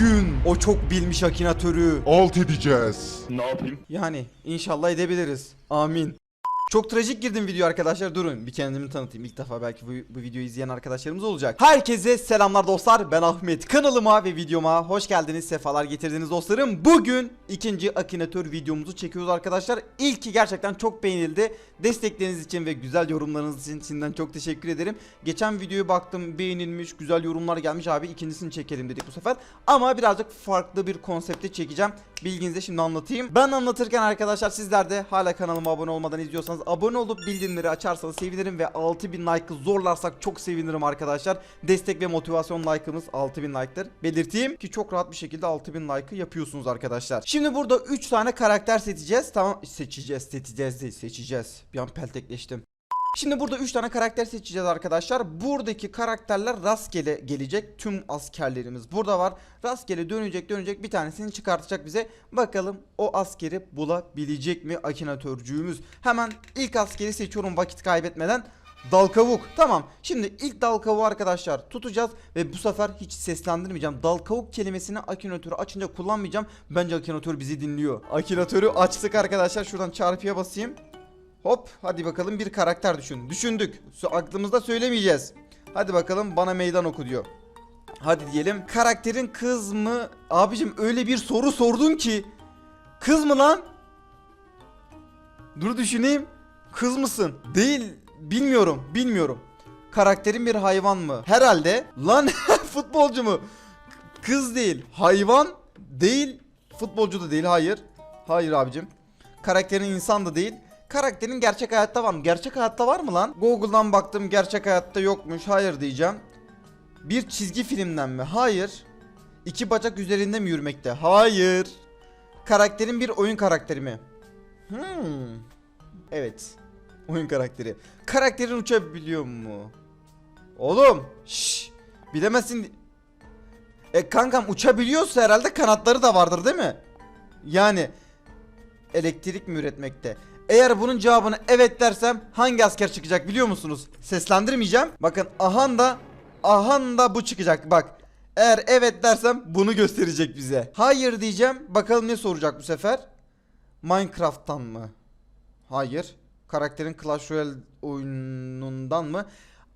bugün o çok bilmiş akinatörü Alt edeceğiz. Ne yapayım? yani inşallah edebiliriz. Amin. Çok trajik girdim video arkadaşlar. Durun bir kendimi tanıtayım. İlk defa belki bu, bu videoyu izleyen arkadaşlarımız olacak. Herkese selamlar dostlar. Ben Ahmet. Kanalıma ve videoma hoş geldiniz sefalar getirdiniz dostlarım. Bugün ikinci Akinator videomuzu çekiyoruz arkadaşlar. İlki gerçekten çok beğenildi. Destekleriniz için ve güzel yorumlarınız için şimdiden çok teşekkür ederim. Geçen videoyu baktım beğenilmiş güzel yorumlar gelmiş. Abi ikincisini çekelim dedik bu sefer. Ama birazcık farklı bir konsepte çekeceğim. Bilginize şimdi anlatayım. Ben anlatırken arkadaşlar sizler de hala kanalıma abone olmadan izliyorsanız Abone olup bildirimleri açarsanız sevinirim Ve 6000 like'ı zorlarsak çok sevinirim arkadaşlar. Destek ve motivasyon like'ımız 6000 like'tır. Belirteyim ki çok rahat bir şekilde 6000 like'ı yapıyorsunuz arkadaşlar. Şimdi burada 3 tane karakter seçeceğiz. Tamam seçeceğiz seçeceğiz değil seçeceğiz. Bir an peltekleştim Şimdi burada 3 tane karakter seçeceğiz arkadaşlar. Buradaki karakterler rastgele gelecek. Tüm askerlerimiz burada var. Rastgele dönecek dönecek bir tanesini çıkartacak bize. Bakalım o askeri bulabilecek mi akinatörcüğümüz. Hemen ilk askeri seçiyorum vakit kaybetmeden. Dal kavuk. Tamam. Şimdi ilk dal kavuğu arkadaşlar tutacağız ve bu sefer hiç seslendirmeyeceğim. Dal kavuk kelimesini akinatörü açınca kullanmayacağım. Bence akinatör bizi dinliyor. Akinatörü açtık arkadaşlar. Şuradan çarpıya basayım. Hop hadi bakalım bir karakter düşün. Düşündük. Aklımızda söylemeyeceğiz. Hadi bakalım bana meydan oku diyor. Hadi diyelim. Karakterin kız mı? Abicim öyle bir soru sordun ki. Kız mı lan? Dur düşüneyim. Kız mısın? Değil. Bilmiyorum. Bilmiyorum. Karakterin bir hayvan mı? Herhalde. Lan futbolcu mu? Kız değil. Hayvan değil. Futbolcu da değil. Hayır. Hayır abicim. Karakterin insan da değil. Karakterin gerçek hayatta var mı? Gerçek hayatta var mı lan? Google'dan baktım gerçek hayatta yokmuş. Hayır diyeceğim. Bir çizgi filmden mi? Hayır. İki bacak üzerinde mi yürümekte? Hayır. Karakterin bir oyun karakteri mi? Hmm. Evet. Oyun karakteri. Karakterin uçabiliyor mu? Oğlum. Şş. Bilemezsin. E kankam uçabiliyorsa herhalde kanatları da vardır değil mi? Yani elektrik mi üretmekte? Eğer bunun cevabını evet dersem hangi asker çıkacak biliyor musunuz? Seslendirmeyeceğim. Bakın ahan da ahan da bu çıkacak bak. Eğer evet dersem bunu gösterecek bize. Hayır diyeceğim. Bakalım ne soracak bu sefer? Minecraft'tan mı? Hayır. Karakterin Clash Royale oyunundan mı?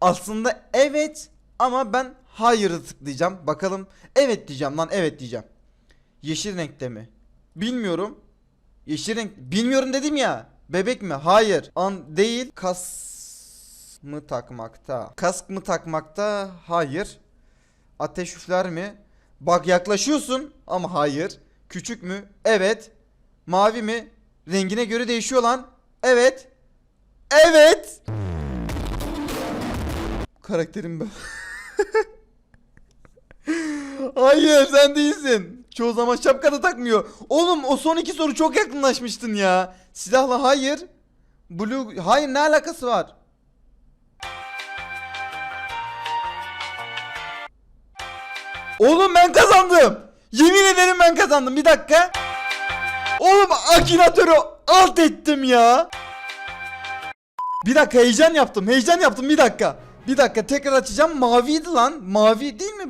Aslında evet ama ben hayırı tıklayacağım. Bakalım. Evet diyeceğim lan evet diyeceğim. Yeşil renkte mi? Bilmiyorum. Yeşil renk. Bilmiyorum dedim ya. Bebek mi? Hayır. An değil. Kas mı takmakta? Kask mı takmakta? Hayır. Ateş üfler mi? Bak yaklaşıyorsun ama hayır. Küçük mü? Evet. Mavi mi? Rengine göre değişiyor lan. Evet. Evet. Karakterim ben. Hayır sen değilsin. Çoğu zaman şapka da takmıyor. Oğlum o son iki soru çok yakınlaşmıştın ya. Silahla hayır. Blue hayır ne alakası var? Oğlum ben kazandım. Yemin ederim ben kazandım. Bir dakika. Oğlum akinatörü alt ettim ya. Bir dakika heyecan yaptım. Heyecan yaptım bir dakika. Bir dakika tekrar açacağım. Maviydi lan. Mavi değil mi?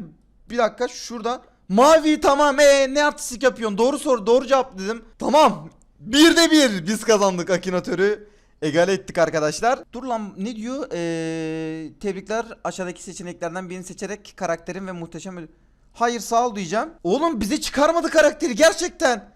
Bir dakika şurada. Mavi tamam. E ne artistik yapıyorsun? Doğru soru, doğru cevap dedim. Tamam. Bir de bir biz kazandık Akinatör'ü. Egale ettik arkadaşlar. Dur lan ne diyor? Ee, tebrikler aşağıdaki seçeneklerden birini seçerek karakterin ve muhteşem Hayır sağ ol diyeceğim. Oğlum bize çıkarmadı karakteri gerçekten.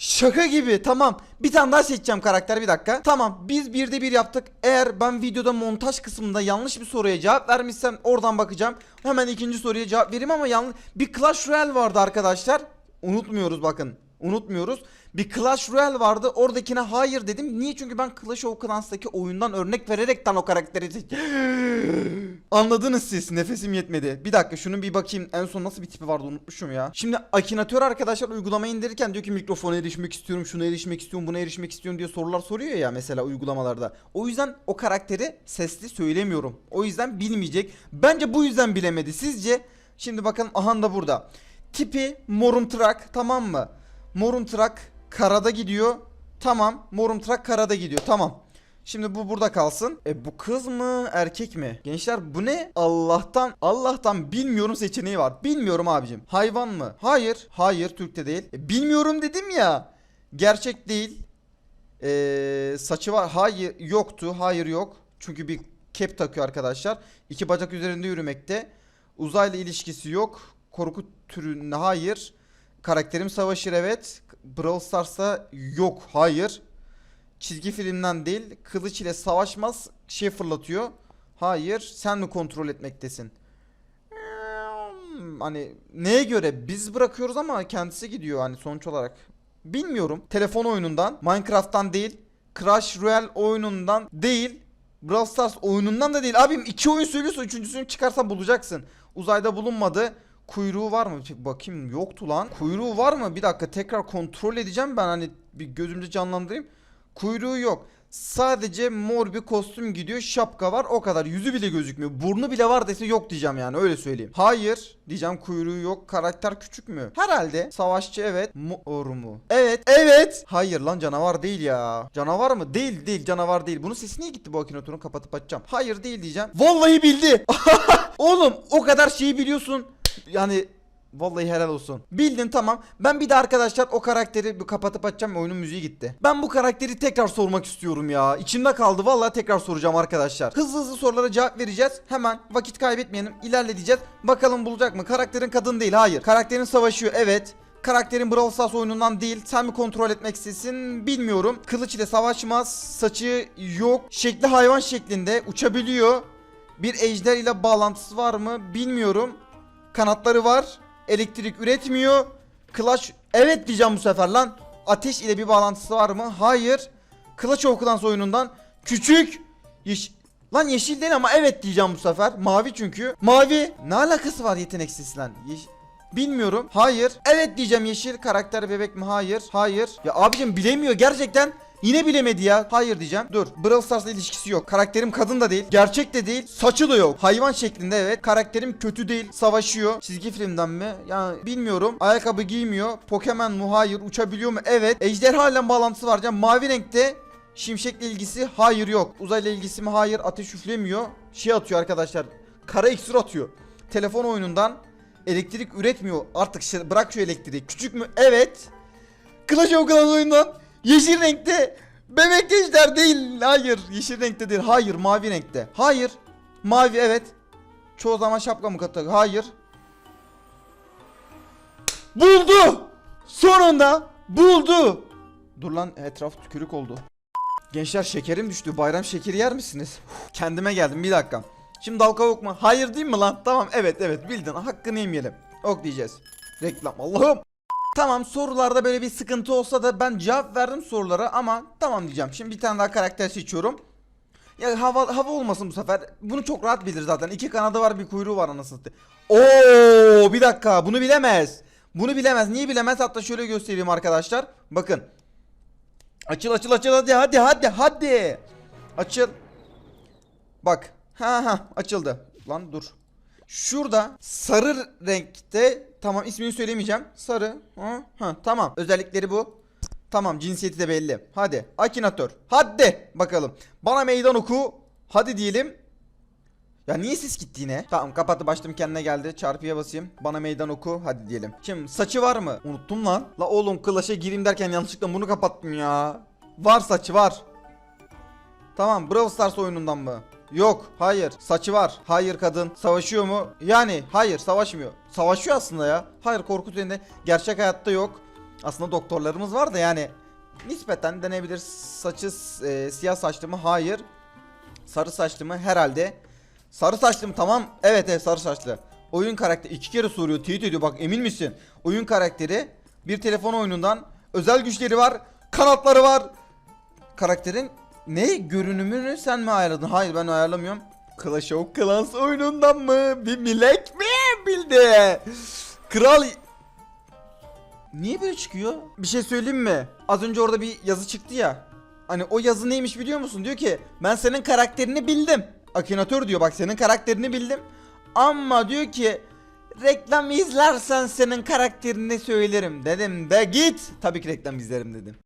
Şaka gibi tamam. Bir tane daha seçeceğim karakter bir dakika. Tamam biz birde bir yaptık. Eğer ben videoda montaj kısmında yanlış bir soruya cevap vermişsem oradan bakacağım. Hemen ikinci soruya cevap vereyim ama yanlış Bir Clash Royale vardı arkadaşlar. Unutmuyoruz bakın. Unutmuyoruz. Bir Clash Royale vardı. Oradakine hayır dedim. Niye? Çünkü ben Clash of Clans'taki oyundan örnek vererekten o karakteri Anladınız siz nefesim yetmedi. Bir dakika şunun bir bakayım. En son nasıl bir tipi vardı unutmuşum ya. Şimdi Akinatör arkadaşlar uygulamayı indirirken diyor ki mikrofona erişmek istiyorum şuna erişmek istiyorum buna erişmek istiyorum. diye sorular soruyor ya mesela uygulamalarda. O yüzden o karakteri sesli söylemiyorum. O yüzden bilmeyecek. Bence bu yüzden bilemedi. Sizce? Şimdi bakın ahan da burada. Tipi morumtırak tamam mı? Morumtırak karada gidiyor. Tamam morumtırak karada gidiyor. Tamam Şimdi bu burada kalsın. E bu kız mı erkek mi? Gençler bu ne? Allah'tan Allah'tan bilmiyorum seçeneği var. Bilmiyorum abicim. Hayvan mı? Hayır. Hayır Türk'te değil. E, bilmiyorum dedim ya. Gerçek değil. E, saçı var. Hayır yoktu. Hayır yok. Çünkü bir kep takıyor arkadaşlar. İki bacak üzerinde yürümekte. Uzayla ilişkisi yok. Korku türünde hayır. Karakterim savaşır evet. Brawl Stars'ta yok. Hayır. Çizgi filmden değil. Kılıç ile savaşmaz. Şey fırlatıyor. Hayır. Sen mi kontrol etmektesin? Hmm, Hani neye göre biz bırakıyoruz ama kendisi gidiyor hani sonuç olarak. Bilmiyorum. Telefon oyunundan, Minecraft'tan değil, Crash Royale oyunundan değil, Brawl Stars oyunundan da değil. Abim iki oyun söylüyorsa üçüncüsünü çıkarsan bulacaksın. Uzayda bulunmadı. Kuyruğu var mı? Bakayım yoktu lan. Kuyruğu var mı? Bir dakika tekrar kontrol edeceğim ben hani bir gözümde canlandırayım. Kuyruğu yok. Sadece mor bir kostüm gidiyor. Şapka var. O kadar. Yüzü bile gözükmüyor. Burnu bile var dese yok diyeceğim yani. Öyle söyleyeyim. Hayır. Diyeceğim kuyruğu yok. Karakter küçük mü? Herhalde. Savaşçı evet. Mor mu? Evet. Evet. Hayır lan canavar değil ya. Canavar mı? Değil değil. Canavar değil. Bunun sesi niye gitti bu akinatorunu kapatıp açacağım. Hayır değil diyeceğim. Vallahi bildi. Oğlum o kadar şeyi biliyorsun. Yani Vallahi helal olsun. Bildin tamam. Ben bir de arkadaşlar o karakteri kapatıp açacağım oyunun müziği gitti. Ben bu karakteri tekrar sormak istiyorum ya. İçimde kaldı. Vallahi tekrar soracağım arkadaşlar. Hızlı hızlı sorulara cevap vereceğiz. Hemen vakit kaybetmeyelim. İlerleyeceğiz. Bakalım bulacak mı? Karakterin kadın değil. Hayır. Karakterin savaşıyor. Evet. Karakterin Brawl Stars oyunundan değil. Sen mi kontrol etmek istesin bilmiyorum. Kılıç ile savaşmaz. Saçı yok. Şekli hayvan şeklinde. Uçabiliyor. Bir ejder ile bağlantısı var mı bilmiyorum. Kanatları var. Elektrik üretmiyor. Clash evet diyeceğim bu sefer lan. Ateş ile bir bağlantısı var mı? Hayır. Clash of Clans oyunundan küçük. Yeş lan yeşil değil ama evet diyeceğim bu sefer. Mavi çünkü. Mavi. Ne alakası var yeteneksiz lan? Yeş- Bilmiyorum. Hayır. Evet diyeceğim yeşil. Karakter bebek mi? Hayır. Hayır. Ya abicim bilemiyor gerçekten. Yine bilemedi ya. Hayır diyeceğim. Dur. Brawl Stars'la ilişkisi yok. Karakterim kadın da değil. Gerçek de değil. Saçı da yok. Hayvan şeklinde evet. Karakterim kötü değil. Savaşıyor. Çizgi filmden mi? Yani bilmiyorum. Ayakkabı giymiyor. Pokemon mu? Hayır. Uçabiliyor mu? Evet. Ejderha bağlantısı var. canım. Mavi renkte. Şimşekle ilgisi hayır yok. Uzayla ilgisi mi? Hayır. Ateş üflemiyor. Şey atıyor arkadaşlar. Kara iksir atıyor. Telefon oyunundan elektrik üretmiyor. Artık şey, bırak şu elektriği. Küçük mü? Evet. Clash of Clans oyundan yeşil renkte bebek ejder değil. Hayır yeşil renkte değil. Hayır mavi renkte. Hayır. Mavi evet. Çoğu zaman şapka mı katıyor? Hayır. Buldu. Sonunda buldu. Dur lan etraf tükürük oldu. Gençler şekerim düştü. Bayram şekeri yer misiniz? Kendime geldim bir dakika. Şimdi dal kavuk mu? Hayır değil mi lan? Tamam evet evet bildin. Hakkını yemeyelim. Ok diyeceğiz. Reklam Allah'ım. Tamam sorularda böyle bir sıkıntı olsa da ben cevap verdim sorulara ama tamam diyeceğim. Şimdi bir tane daha karakter seçiyorum. Ya hava hava olmasın bu sefer. Bunu çok rahat bilir zaten. İki kanadı var, bir kuyruğu var anasını satayım. Oo, bir dakika. Bunu bilemez. Bunu bilemez. Niye bilemez? Hatta şöyle göstereyim arkadaşlar. Bakın. Açıl açıl açıl hadi hadi hadi hadi. Açıl. Bak. Ha ha açıldı. Lan dur. Şurada sarı renkte tamam ismini söylemeyeceğim. Sarı. Ha, ha tamam. Özellikleri bu. Tamam cinsiyeti de belli. Hadi Akinator. Hadi bakalım. Bana meydan oku. Hadi diyelim. Ya niye ses gitti yine? Tamam kapattı başladım kendine geldi. Çarpıya basayım. Bana meydan oku. Hadi diyelim. Şimdi saçı var mı? Unuttum lan. La oğlum Clash'a gireyim derken yanlışlıkla bunu kapattım ya. Var saçı var. Tamam Brawl Stars oyunundan mı? Yok hayır. Saçı var. Hayır kadın. Savaşıyor mu? Yani hayır savaşmıyor. Savaşıyor aslında ya. Hayır korku üzerinde gerçek hayatta yok. Aslında doktorlarımız var da yani nispeten denebilir saçı e, siyah saçlı mı? Hayır. Sarı saçlı mı? Herhalde. Sarı saçlı mı? Tamam. Evet evet sarı saçlı. Oyun karakteri iki kere soruyor teyit ediyor. Bak emin misin? Oyun karakteri bir telefon oyunundan özel güçleri var kanatları var. Karakterin ne görünümünü sen mi ayarladın? Hayır ben ayarlamıyorum. Clash of Clans oyunundan mı? Bir milek mi bildi? Kral Niye böyle çıkıyor? Bir şey söyleyeyim mi? Az önce orada bir yazı çıktı ya. Hani o yazı neymiş biliyor musun? Diyor ki ben senin karakterini bildim. Akinator diyor bak senin karakterini bildim. Ama diyor ki reklam izlersen senin karakterini söylerim dedim de git. Tabii ki reklam izlerim dedim.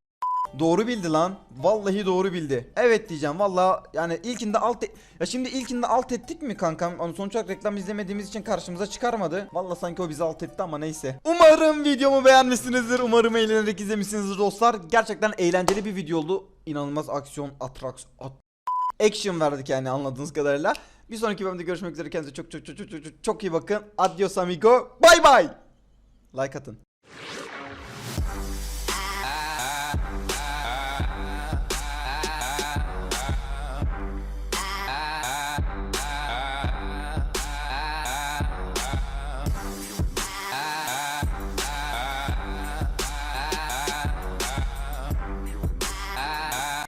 Doğru bildi lan. Vallahi doğru bildi. Evet diyeceğim. Vallahi yani ilkinde alt e- ya şimdi ilkinde alt ettik mi kankam? Onu sonuç olarak reklam izlemediğimiz için karşımıza çıkarmadı. Vallahi sanki o bizi alt etti ama neyse. Umarım videomu beğenmişsinizdir. Umarım eğlenerek izlemişsinizdir dostlar. Gerçekten eğlenceli bir video oldu. İnanılmaz aksiyon, atraksiyon, at action verdik yani anladığınız kadarıyla. Bir sonraki bölümde görüşmek üzere. Kendinize çok çok çok çok çok çok iyi bakın. Adios amigo. Bye bye. Like atın.